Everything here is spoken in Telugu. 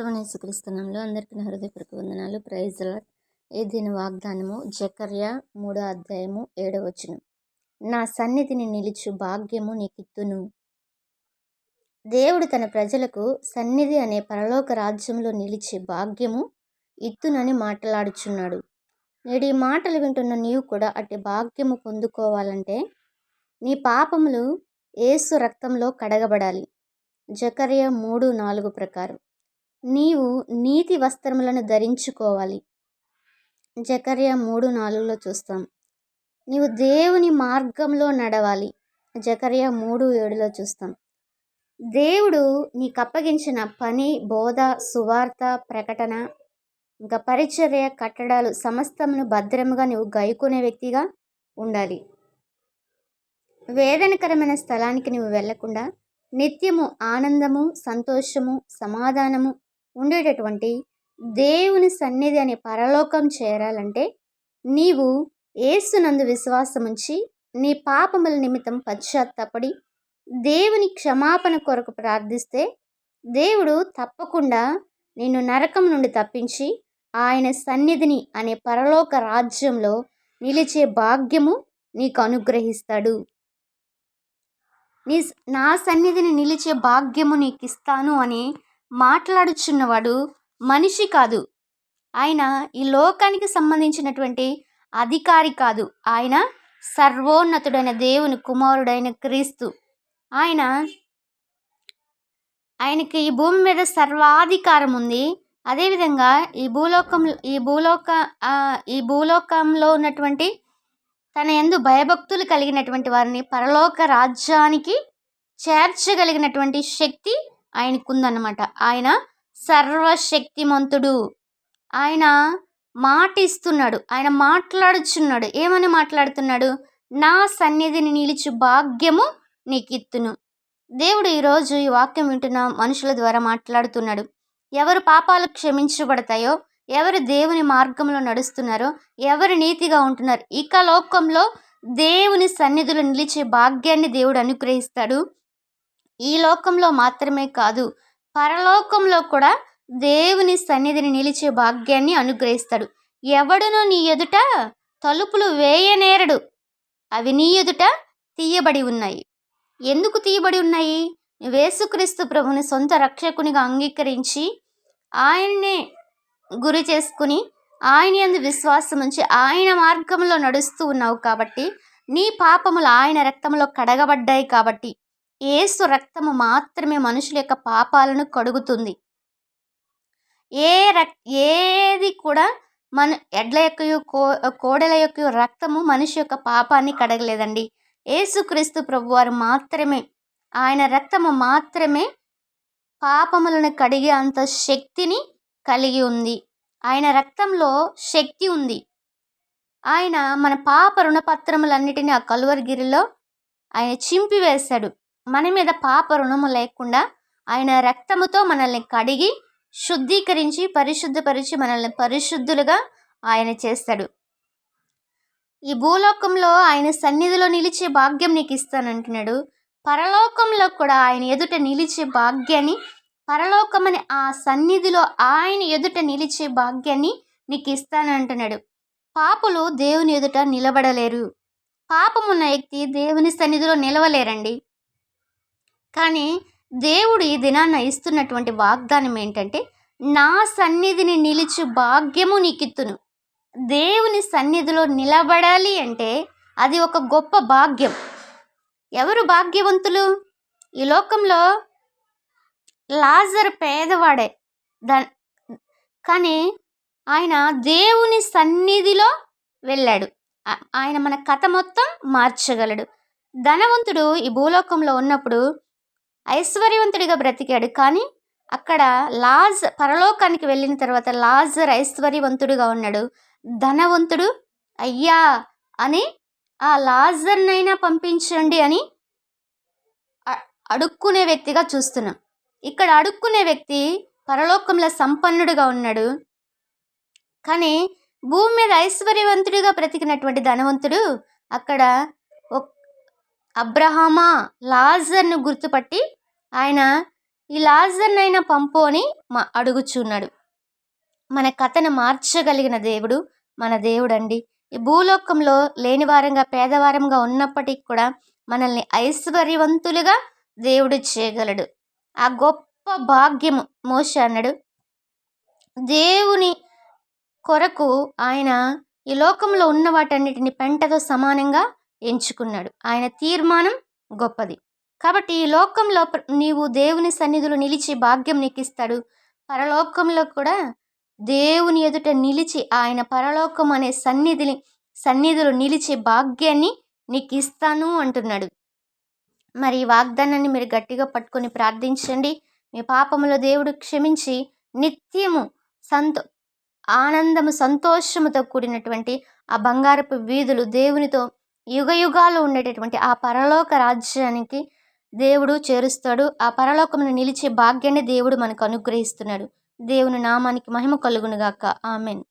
ప్రభునేసుక్రీస్తునంలో అందరికీ నా హృదయపూర్వక వందనాలు. ప్రైజ్ల ఏ దీని వాగ్దానము జకర్య మూడో అధ్యాయము ఏడవ వచనం. నా సన్నిధిని నిలిచు భాగ్యము నీకిత్తును. దేవుడు తన ప్రజలకు సన్నిధి అనే పరలోక రాజ్యంలో నిలిచే భాగ్యము ఇత్తునని మాట్లాడుచున్నాడు. నేడు ఈ మాటలు వింటున్న నీవు కూడా అట్టి భాగ్యము పొందుకోవాలంటే నీ పాపములు ఏసు రక్తంలో కడగబడాలి. జకర్య మూడు నాలుగు ప్రకారం. నీవు నీతి వస్త్రములను ధరించుకోవాలి. జకర్య మూడు నాలుగులో చూస్తాం. నీవు దేవుని మార్గంలో నడవాలి. జకర్య మూడు ఏడులో చూస్తాం. దేవుడు నీకు అప్పగించిన పని బోధ సువార్త ప్రకటన ఇంకా పరిచర్య కట్టడాలు సమస్తమును భద్రముగా నువ్వు గైకునే వ్యక్తిగా ఉండాలి. వేదనకరమైన స్థలానికి నువ్వు వెళ్ళకుండా నిత్యము ఆనందము సంతోషము సమాధానము ఉండేటటువంటి దేవుని సన్నిధి అనే పరలోకం చేరాలంటే నీవు ఏసునందు విశ్వాసముంచి నీ పాపముల నిమిత్తం పశ్చాత్తాపడి దేవుని క్షమాపణ కొరకు ప్రార్థిస్తే దేవుడు తప్పకుండా నిన్ను నరకం నుండి తప్పించి ఆయన సన్నిధిని అనే పరలోక రాజ్యంలో నిలిచే భాగ్యము నీకు అనుగ్రహిస్తాడు నీ నా సన్నిధిని నిలిచే భాగ్యము నీకు ఇస్తాను అని మాట్లాడుచున్నవాడు మనిషి కాదు. ఆయన ఈ లోకానికి సంబంధించినటువంటి అధికారి కాదు. ఆయన సర్వోన్నతుడైన దేవుని కుమారుడైన క్రీస్తు. ఆయన ఆయనకి ఈ భూమి మీద సర్వాధికారం ఉంది. అదేవిధంగా ఈ భూలోకం ఈ భూలోక ఈ భూలోకంలో ఉన్నటువంటి తన ఎందు భయభక్తులు కలిగినటువంటి వారిని పరలోక రాజ్యానికి చేర్చగలిగినటువంటి శక్తి ఆయనకుందన్నమాట. ఆయన సర్వశక్తిమంతుడు. ఆయన మాట ఇస్తున్నాడు ఆయన మాట్లాడుచున్నాడు. ఏమని మాట్లాడుతున్నాడు? నా సన్నిధిని నిలిచి భాగ్యము నీకు ఇత్తును దేవుడు ఈరోజు ఈ వాక్యం వింటున్న మనుషుల ద్వారా మాట్లాడుతున్నాడు. ఎవరు పాపాలు క్షమించబడతాయో ఎవరు దేవుని మార్గంలో నడుస్తున్నారో ఎవరు నీతిగా ఉంటున్నారు ఇక లోకంలో దేవుని సన్నిధులు నిలిచే భాగ్యాన్ని దేవుడు అనుగ్రహిస్తాడు. ఈ లోకంలో మాత్రమే కాదు పరలోకంలో కూడా దేవుని సన్నిధిని నిలిచే భాగ్యాన్ని అనుగ్రహిస్తాడు. ఎవడునూ నీ ఎదుట తలుపులు వేయనేరడు. అవి నీ ఎదుట తీయబడి ఉన్నాయి. ఎందుకు తీయబడి ఉన్నాయి? వేసుక్రీస్తు ప్రభుని సొంత రక్షకునిగా అంగీకరించి ఆయన్నే గురి చేసుకుని ఆయన ఎందు విశ్వాసం ఉంచి ఆయన మార్గంలో నడుస్తూ ఉన్నావు కాబట్టి నీ పాపములు ఆయన రక్తంలో కడగబడ్డాయి కాబట్టి ఏసు రక్తము మాత్రమే మనుషుల యొక్క పాపాలను కడుగుతుంది. ఏ రక్ ఏది కూడా మన ఎడ్ల యొక్క కో కోడల యొక్క రక్తము మనిషి యొక్క పాపాన్ని కడగలేదండి. ఏసుక్రీస్తు ప్రభు వారు మాత్రమే ఆయన రక్తము మాత్రమే పాపములను కడిగే అంత శక్తిని కలిగి ఉంది. ఆయన రక్తంలో శక్తి ఉంది. ఆయన మన పాప రుణపత్రములన్నిటినీ ఆ కలువరిగిరిలో ఆయన చింపివేశాడు. మన మీద పాప రుణము లేకుండా ఆయన రక్తముతో మనల్ని కడిగి శుద్ధీకరించి పరిశుద్ధపరిచి మనల్ని పరిశుద్ధులుగా ఆయన చేస్తాడు. ఈ భూలోకంలో ఆయన సన్నిధిలో నిలిచే భాగ్యం నీకు ఇస్తానంటున్నాడు. పరలోకంలో కూడా ఆయన ఎదుట నిలిచే భాగ్యాన్ని పరలోకమని ఆ సన్నిధిలో ఆయన ఎదుట నిలిచే భాగ్యాన్ని నీకు ఇస్తానంటున్నాడు. పాపులు దేవుని ఎదుట నిలబడలేరు. పాపమున్న వ్యక్తి దేవుని సన్నిధిలో నిలవలేరండి. కానీ దేవుడు ఈ దినాన్న ఇస్తున్నటువంటి వాగ్దానం ఏంటంటే నా సన్నిధిని నిలిచి భాగ్యము నీకిత్తును. దేవుని సన్నిధిలో నిలబడాలి అంటే అది ఒక గొప్ప భాగ్యం. ఎవరు భాగ్యవంతులు? ఈ లోకంలో లాజర్ పేదవాడే. దా కానీ ఆయన దేవుని సన్నిధిలో వెళ్ళాడు. ఆయన మన కథ మొత్తం మార్చగలడు. ధనవంతుడు ఈ భూలోకంలో ఉన్నప్పుడు ఐశ్వర్యవంతుడిగా బ్రతికాడు. కానీ అక్కడ లాజ్ పరలోకానికి వెళ్ళిన తర్వాత లాజర్ ఐశ్వర్యవంతుడిగా ఉన్నాడు. ధనవంతుడు అయ్యా అని ఆ లాజర్నైనా పంపించండి అని అడుక్కునే వ్యక్తిగా చూస్తున్నాం. ఇక్కడ అడుక్కునే వ్యక్తి పరలోకంలో సంపన్నుడిగా ఉన్నాడు. కానీ భూమి మీద ఐశ్వర్యవంతుడిగా బ్రతికినటువంటి ధనవంతుడు అక్కడ అబ్రహామా లాజర్ను గుర్తుపట్టి ఆయన ఈ లాజర్నైనా పంపు అని మా అడుగుచున్నాడు. మన కథను మార్చగలిగిన దేవుడు మన దేవుడండి. ఈ భూలోకంలో లేనివారంగా పేదవారంగా ఉన్నప్పటికీ కూడా మనల్ని ఐశ్వర్యవంతులుగా దేవుడు చేయగలడు. ఆ గొప్ప భాగ్యము మోష అన్నాడు. దేవుని కొరకు ఆయన ఈ లోకంలో ఉన్న వాటన్నిటిని పెంటతో సమానంగా ఎంచుకున్నాడు. ఆయన తీర్మానం గొప్పది. కాబట్టి ఈ లోకంలో ప్ర- నీవు దేవుని సన్నిధిలో నిలిచి భాగ్యం నీకిస్తాడు. పరలోకంలో కూడా దేవుని ఎదుట నిలిచి ఆయన పరలోకం అనే సన్నిధిని సన్నిధిలో నిలిచి భాగ్యాన్ని నీకు ఇస్తాను అంటున్నాడు. మరి ఈ వాగ్దానాన్ని మీరు గట్టిగా పట్టుకొని ప్రార్థించండి. మీ పాపములో దేవుడు క్షమించి నిత్యము సంతో ఆనందము సంతోషముతో కూడినటువంటి ఆ బంగారపు వీధులు దేవునితో యుగ యుగాలు ఉండేటటువంటి ఆ పరలోక రాజ్యానికి దేవుడు చేరుస్తాడు. ఆ పరలోకమును నిలిచే భాగ్యాన్ని దేవుడు మనకు అనుగ్రహిస్తున్నాడు. దేవుని నామానికి మహిమ కలుగునుగాక. ఆమెన్.